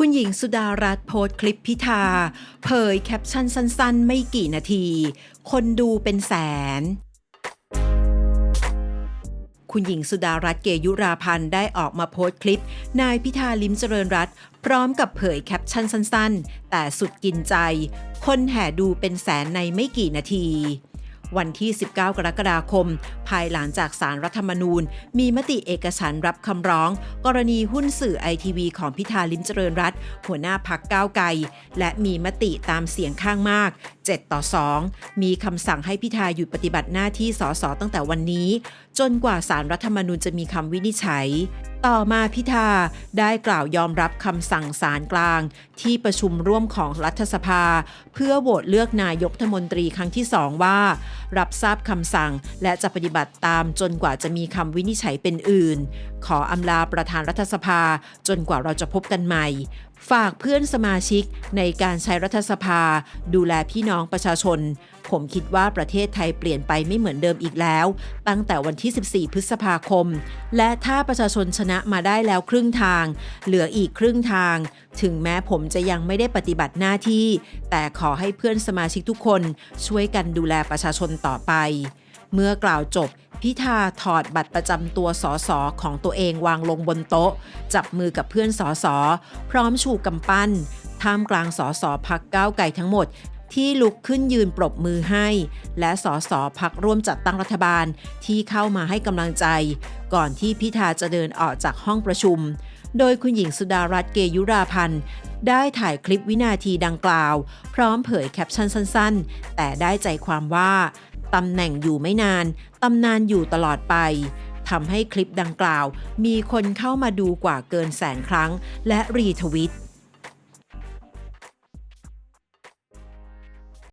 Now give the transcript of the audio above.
คุณหญิงสุดารัตน์โพสต์คลิปพิธา เผยแคปชั่นสั้นๆ ไม่กี่นาที คนดูเป็นแสน คุณหญิงสุดารัตน์เกยุราพันธ์ได้ออกมาโพสต์คลิป นายพิธาลิมเจริญรัตน์พร้อมกับเผยแคปชั่นสั้นๆ แต่สุดกินใจ คนแห่ดูเป็นแสนในไม่กี่นาที วันที่ 19 กรกฎาคม ภายหลังจากสารรัฐธรรมนูญ มีมติเอกฉันรับคำร้อง กรณีหุ้นสื่อไอทีวีของพิธาลิมเจริญรัตหัวหน้าพักก้าวไกล และมีมติตามเสียงข้างมาก 7 ต่อ 2 มีคำสั่งให้พิธาหยุดปฏิบัติหน้าที่สสตั้งแต่วันนี้ จนกว่าสารรัฐธรรมนูญจะมีคำวินิจฉัย ต่อมาพิธาได้กล่าวยอมรับคำสั่งศาลกลาง ที่ประชุมร่วมของรัฐสภา เพื่อโหวตเลือกนายกรัฐมนตรีครั้งที่สองว่า รับทราบคำสั่งและจะปฏิบัติตามจนกว่าจะมีคำวินิจฉัยเป็นอื่น ขออำลาประธานรัฐสภาจนกว่าเราจะพบกันใหม่ฝากเพื่อนสมาชิกในการใช้รัฐสภา ดูแลพี่น้องประชาชน ผมคิดว่าประเทศไทยเปลี่ยนไปไม่เหมือนเดิมอีกแล้ว ตั้งแต่วันที่ 14 พฤษภาคม และถ้าประชาชนชนะมาได้แล้วครึ่งทาง เหลืออีกครึ่งทาง ถึงแม้ผมจะยังไม่ได้ปฏิบัติหน้าที่ แต่ขอให้เพื่อนสมาชิกทุกคนช่วยกันดูแลประชาชนต่อไป เมื่อกล่าวจบ พิธาถอดบัตรประจำตัวสสของตัวเองวางลงบนโต๊ะ จับมือกับเพื่อนสสพร้อมชูกำปั้น ท่ามกลางสสพักก้าวไก่ทั้งหมดที่ลุกขึ้นยืนปรบมือให้ และสสพักร่วมจัดตั้งรัฐบาลที่เข้ามาให้กำลังใจ ก่อนที่พิธาจะเดินออกจากห้องประชุม โดยคุณหญิงสุดารัตน์เกยุราพันธ์ ได้ถ่ายคลิปวินาทีดังกล่าว พร้อมเผยแคปชั่นสั้น ๆ แต่ได้ใจความว่า ตำแหน่งอยู่ไม่นาน ตำนานอยู่ตลอดไปทำให้คลิปดังกล่าว มีคนเข้ามาดูกว่าเกินแสนครั้ง และรีทวิต